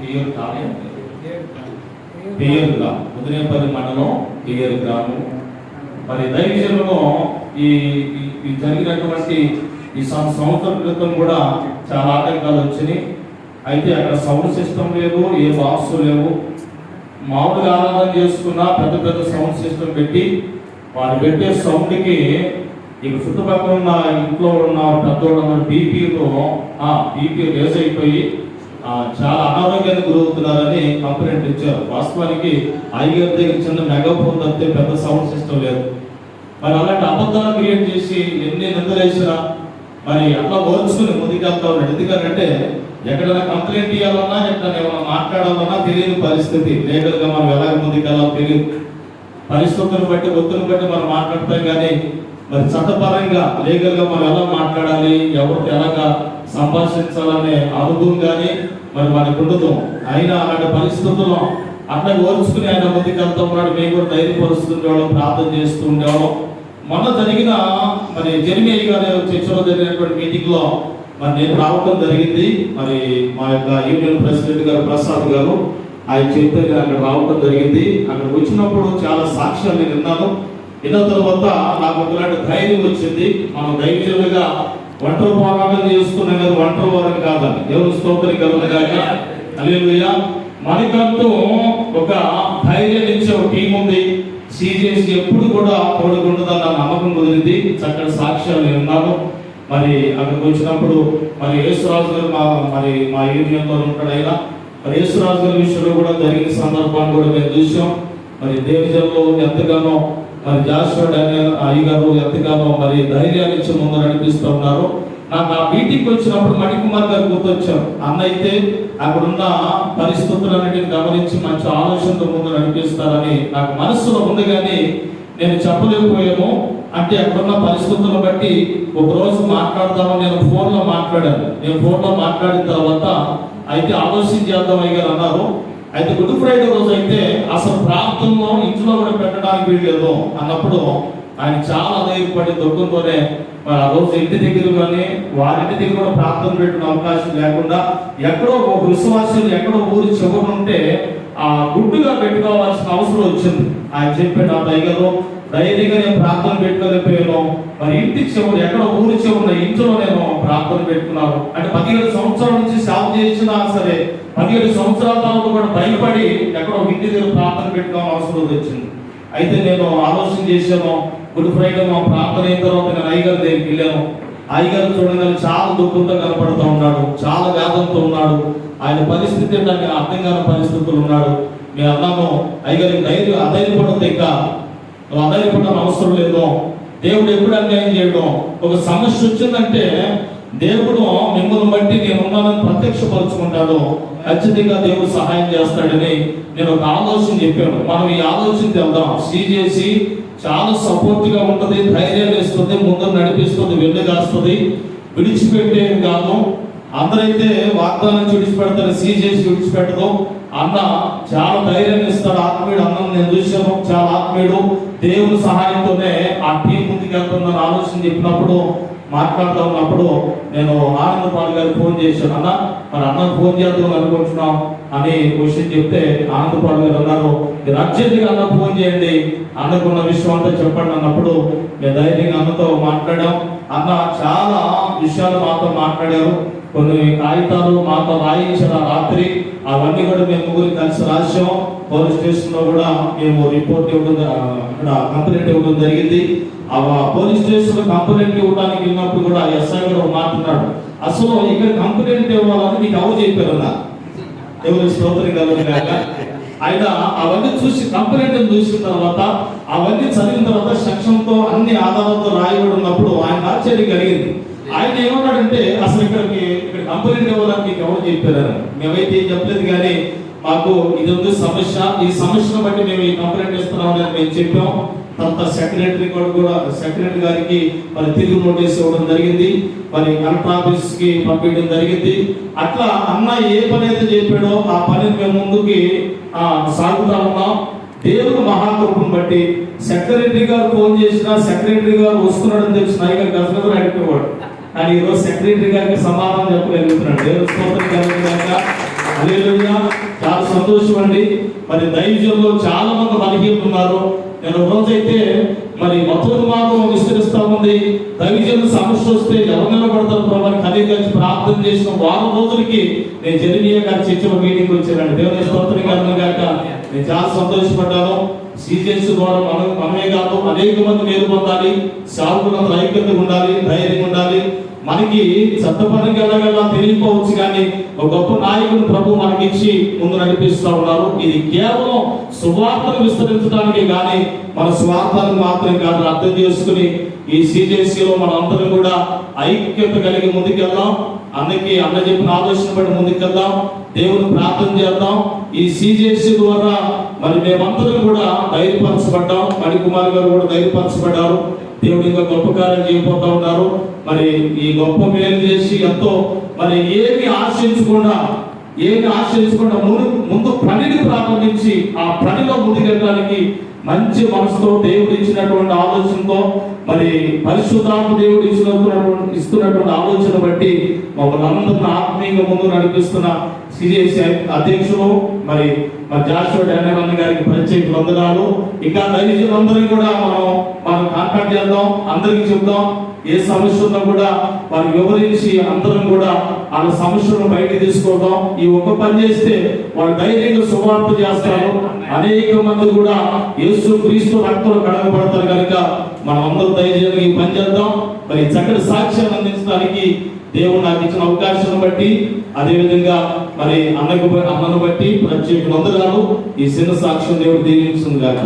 పేరు కాలే పేరు గ్రామం. ముదినేపల్లి మండలం పేరు గ్రామం. మరి దైవజనులు ఈ జరిగినటువంటి ఈ సంవత్సరం క్రితం కూడా చాలా ఆటంకాలు వచ్చినాయి. అయితే అక్కడ సౌండ్ సిస్టమ్ లేదు ఏ బాక్స్ లేవు. మామూలుగా ఆరాధన చేసుకున్న పెద్ద పెద్ద సౌండ్ సిస్టమ్ పెట్టి వారు పెట్టే సౌండ్కి ఇక చుట్టుపక్కల ఉన్న ఇంట్లో ఉన్న పెద్దోళ్ళందరూ బీపీలో ఆ బీపీ రేస్ అయిపోయి చాలా అనారోగ్యానికి గురవుతున్నారని కంప్లైంట్ ఇచ్చారు. వాస్తవానికి ఐగర్ దగ్గర చిన్న మెగాఫోన్ తప్పితే పెద్ద సౌండ్ సిస్టమ్ లేదు. మరి అలాంటి అబద్ధాలు క్రియేట్ చేసి ఎన్ని నిందలేసినా మరి అట్లా ఓర్చుకుని ముందుకెళ్తా ఉన్నాడు. ఎందుకంటే ఎక్కడైనా కంప్లైంట్ ఇవ్వాలన్నా ఎక్కడైనా ఏమైనా మాట్లాడాలన్నా తెలియని పరిస్థితి. లీగల్ మనం ఎలా ముందుకెళ్ళాలో తెలియదు. పరిస్థితులను బట్టి ఒత్తిడిని బట్టి మనం మాట్లాడతాం కానీ మరి చట్టపరంగా లీగల్గా మనం ఎలా మాట్లాడాలి ఎవరితో ఎలాగా సంభాషించాలనే అనుభవం కానీ మరి మనకు ఉండదు. అయినా అలాంటి పరిస్థితుల్లో అట్లా ఓర్చుకుని ఆయన ముందుకు వెళ్తూ ఉన్నాడు. మేము కూడా ధైర్యపరుస్తుండేవాళ్ళం ప్రార్థన చేస్తూ ఉండేవాళ్ళం. మొన్న జరిగిన మరి జర్మీ గారి చర్చలో జరిగినటువంటి మీటింగ్లో మరి నేను రావడం జరిగింది. మరి మా యొక్క యూనియన్ ప్రెసిడెంట్ గారు ప్రసాద్ గారు ఆయన చెప్తే అక్కడ రావడం జరిగింది. అక్కడ వచ్చినప్పుడు చాలా సాక్ష్యాలు నేను విన్నాను. విన్న తర్వాత నాకు ఒకలాంటి ధైర్యం వచ్చింది. మనం ధైర్యంగా ఒంటరి పోరాటం చేసుకున్నాం కదా ఒంటరి వారం కాదని ఎవరు స్తోత్రం కాక అల్లెలుయా మనకంటూ ఒక ధైర్యం ఇచ్చే ఒక టీం ఉంది. సీజేసి ఎప్పుడు కూడా తోడుకుంటుందన్న నమ్మకం కుదిరింది. చక్కటి సాక్ష్యాలు నేను ఉన్నాను మరి అక్కడికి వచ్చినప్పుడు మరి యేసురాజు గారు మా మరి మా యూనియన్లో ఉంటాడు మరి యేసురాజు గారి విషయంలో కూడా జరిగిన సందర్భాన్ని కూడా మేము చూసాం మరి దేవజంలో ఎంతగానో మరి జాషువా డానియల్ అయ్యగారు ఎంతగానో మరి ధైర్యాన్ని ఇచ్చి ముందు నడిపిస్తూ ఉన్నారు. నాకు ఆ మీటింగ్కి వచ్చినప్పుడు మణికుమార్ గారు గుర్తొచ్చారు. అన్న అయితే అక్కడున్న పరిస్థితులన్నిటిని గమనించి మంచి ఆలోచనతో ముందు నడిపిస్తారని నాకు మనసులో ఉంది కానీ నేను చెప్పలేకపోయాను. అంటే అక్కడున్న పరిస్థితులను బట్టి ఒక రోజు మాట్లాడదామని నేను ఫోన్లో మాట్లాడాను. నేను ఫోన్లో మాట్లాడిన తర్వాత అయితే ఆలోచన చేద్దాం అయ్యారు అన్నారు అయితే గుడ్ ఫ్రైడే రోజు అయితే అసలు ప్రాంతంలో ఇంట్లో కూడా పెట్టడానికి వీల్లేదు అన్నప్పుడు ఆయన చాలా ధైర్యపడి దుఃఖంతోనే మరి ఆ రోజు ఇంటి దగ్గర కానీ వారింటి దగ్గర కూడా ప్రార్థన పెట్టిన అవకాశం లేకుండా ఎక్కడో ఒక విశ్వాసులు ఎక్కడో ఊరి చివరి ఉంటే ఆ గుడ్డుగా పెట్టుకోవాల్సిన అవసరం వచ్చింది. ఆయన చెప్పాడు ఆ దయ్యలో ధైర్యంగా నేను ప్రార్థన పెట్టుకోలేకపోయాను. మరి ఇంటి చివరి ఎక్కడ ఊరి చివరి ఇంట్లో నేను ప్రార్థన పెట్టుకున్నాను. అంటే పదిహేడు సంవత్సరాల నుంచి సేవ చేసినా సరే పదిహేడు సంవత్సరాల తర్వాత కూడా భయపడి ఎక్కడో ఇంటి దగ్గర ప్రార్థన పెట్టుకోవాలని అవసరం వచ్చింది. అయితే నేను ఆలోచన చేశాను గుడ్ ఫ్రైడే మా ప్రార్థన అయిన తర్వాత నేను అయ్యగారి దగ్గరికి వెళ్ళాను. అయ్యగారు చూడగానే చాలా దుఃఖంతో కనపడుతూ ఉన్నాడు చాలా వేదంతో ఉన్నాడు. ఆయన పరిస్థితి నాకు అర్థం కాని పరిస్థితులు ఉన్నాడు. మీ అన్నాను అయ్యగారికి ధైర్యం అధైర్యపడద్దు ఇంకా. నువ్వు అవసరం లేదు దేవుడు ఎప్పుడు అన్యాయం చేయడం ఒక సమస్య వచ్చిందంటే దేవుడు మిమ్మల్ని బట్టి నేను ఉన్నానని ప్రత్యక్షపరుచుకుంటాడు. ఖచ్చితంగా దేవుడు సహాయం చేస్తాడని నేను ఒక ఆలోచన చెప్పాను. మనం ఈ ఆలోచన తెద్దాం చేసి చాలా సపోర్ట్గా ధైర్యం ధైర్యాన్ని ఇస్తుంది ముందు నడిపిస్తుంది కాస్తుంది. విడిచిపెట్టేది కాదు. అందరైతే వాగ్దానం విడిచిపెడతారు చేసి విడిచిపెట్టదు. అన్న చాలా ధైర్యం ఇస్తాడు. ఆత్మీయుడు అన్నం నేను చూశాను. చాలా ఆత్మీయుడు దేవుని సహాయంతోనే ఆ టీం ముందుకు వెళ్తుందని ఆలోచన చెప్పినప్పుడు మాట్లాడుతూ ఉన్నప్పుడు నేను ఆనంద పాల్ ఫోన్ చేశాను. అన్న మరి అన్న ఫోన్ చేద్దాం అనుకుంటున్నాం అని క్వశ్చన్ చెప్తే ఆనంద పాల్ గారు అన్నారు మీరు అర్జెంటుగా అన్న ఫోన్ చేయండి అన్నకున్న విషయం అంతా చెప్పండి అన్నప్పుడు మేము ధైర్యంగా అన్నతో మాట్లాడాం. అన్న చాలా విషయాలు మాతో మాట్లాడారు. కొన్ని కాగితాలు మాతో రాయించిన రాత్రి. అవన్నీ కూడా మేము ముగ్గురు కలిసి రాసాం పోలీస్ స్టేషన్లో కూడా మేము రిపోర్ట్ ఇవ్వడం ఆ, అక్కడ కంప్లైంట్ ఇవ్వడం జరిగింది. ఆ పోలీస్ స్టేషన్ కంప్లైంట్ ఇవ్వడానికి వెళ్ళినప్పుడు కూడా ఎస్ఐ గారు మాట్లాడు అసలు ఇక్కడ కంప్లైంట్ ఇవ్వాలని మీకు అవు చెప్పారు ఎవరు స్తోత్రం కలుగుగాక ఆయన అవన్నీ చూసి కంప్లైంట్ చూసిన తర్వాత అవన్నీ చదివిన తర్వాత సెక్షన్తో అన్ని ఆధారాలతో రాయబడి ఉన్నప్పుడు ఆయన ఆశ్చర్యం కలిగింది. ఆయన ఏమన్నాడంటే అసలు ఇక్కడికి ఇక్కడ కంప్లైంట్ ఇవ్వాలని మీకు ఎవరు చెప్పారు మేమైతే ఏం చెప్పలేదు కానీ మాకు ఇది ఉంది సమస్య. ఈ సమస్యను బట్టి మేము ఈ కంప్లైంట్ ఇస్తున్నామని మేము చెప్పాం. తర్వాత సెక్రటరీ కూడా కూడా సెక్రటరీ గారికి మరి తిరిగి నోటీస్ ఇవ్వడం జరిగింది. మరి కలెక్టర్ ఆఫీస్కి పంపించడం జరిగింది. అట్లా అన్న ఏ పని అయితే చెప్పాడో ఆ పనిని మేము ముందుకి ఆ, సాగుతా ఉన్నాం. దేవుడు మహాకృపను బట్టి సెక్రటరీ గారు ఫోన్ చేసినా సెక్రటరీ గారు వస్తున్నాడని తెలిసి నాయక గజగజలు అడిగేవాడు కానీ ఈరోజు సెక్రటరీ గారికి సమాధానం చెప్పగలుగుతున్నాడు దేవుడు స్తోత్రం కలుగుతాక అదేవిధంగా చాలా సంతోషం అండి. మరి దైవజంలో చాలా మంది బలహీనలు ఉన్నారు నేను రోజైతే మరి మొత్తం మాత్రం విస్తరిస్తా ఉంది. దైవజనుల సమస్య వస్తే ఎవరు నిలబడతారు ప్రభావం కలిగి కలిసి ప్రార్థన చేసిన వారం రోజులకి నేను జెరిమియా గారి చర్చలో మీటింగ్ వచ్చానండి దేవుని స్తోత్రం కారణం కాక నేను చాలా సంతోషపడ్డాను. సీజన్స్ ద్వారా మనం మనమే కాదు అనేక మంది మేలు పొందాలి. సాగులందరూ ఐక్యత ఉండాలి ధైర్యం ఉండాలి. మనకి చట్టపరంగా ఎలాగలా తెలియకపోవచ్చు కానీ ఒక గొప్ప నాయకుని ప్రభు మనకి ఇచ్చి ముందు నడిపిస్తూ ఉన్నారు. ఇది కేవలం సువార్తను విస్తరించడానికి కానీ మన స్వార్థాన్ని మాత్రం కాదు అర్థం చేసుకుని ఈ సిజేసీలో మన అందరం కూడా ఐక్యత కలిగి ముందుకెళ్దాం. అన్నకి అన్న చెప్పిన ఆలోచన పడి ముందుకెళ్దాం. దేవుని ప్రార్థన చేద్దాం. ఈ సిజేసీ ద్వారా మరి మేమందరం కూడా ధైర్యపరచబడ్డాం. మణికుమార్ గారు కూడా ధైర్యపరచబడ్డారు. దేవుడు ఇంకా గొప్ప కార్యం చేయబోతా ఉన్నారు. మరి ఈ గొప్ప మేలు చేసి ఎంతో మరి ఏమి ఆశించకుండా ఏమి ఆశించకుండా ముందు ముందు పనిని ప్రారంభించి ఆ పనిలో ముందుకెళ్ళడానికి మంచి మనసుతో దేవుడు ఇచ్చినటువంటి ఆలోచనతో మరి పరిశుద్ధాత్మ దేవుడు ఇచ్చినటువంటి ఇస్తున్నటువంటి ఆలోచన బట్టి మమ్మల్ని అందరిని ఆత్మీయంగా ముందు నడిపిస్తున్న సిజిఎస్ అధ్యక్షులు మరి మరి జాషువా డానియల్ గారికి ప్రత్యేక వందనాలు. ఇంకా దైవజనులందరూ కూడా మనం మనం కాంటాక్ట్ చేద్దాం అందరికీ చెప్దాం. ఏ సమస్య ఉన్నా కూడా వారు వివరించి అందరం కూడా వాళ్ళ సమస్యలను బయటికి తీసుకుందాం ఈ ఒక్క పని చేస్తే వాళ్ళు ధైర్యంగా శుభార్త చేస్తారు. అనేక మంది కూడా యేసు క్రీస్తు రక్తంలో కడగబడతారు కనుక మనం అందరూ ధైర్యంగా ఈ పని చేద్దాం. మరి చక్కటి సాక్ష్యం అందించడానికి దేవుడు నాకు ఇచ్చిన అవకాశాన్ని బట్టి అదేవిధంగా మరి అన్నకు అన్నను బట్టి ప్రత్యేక వందనాలు. ఈ చిన్న సాక్ష్యం దేవుడు దీవించింది కాక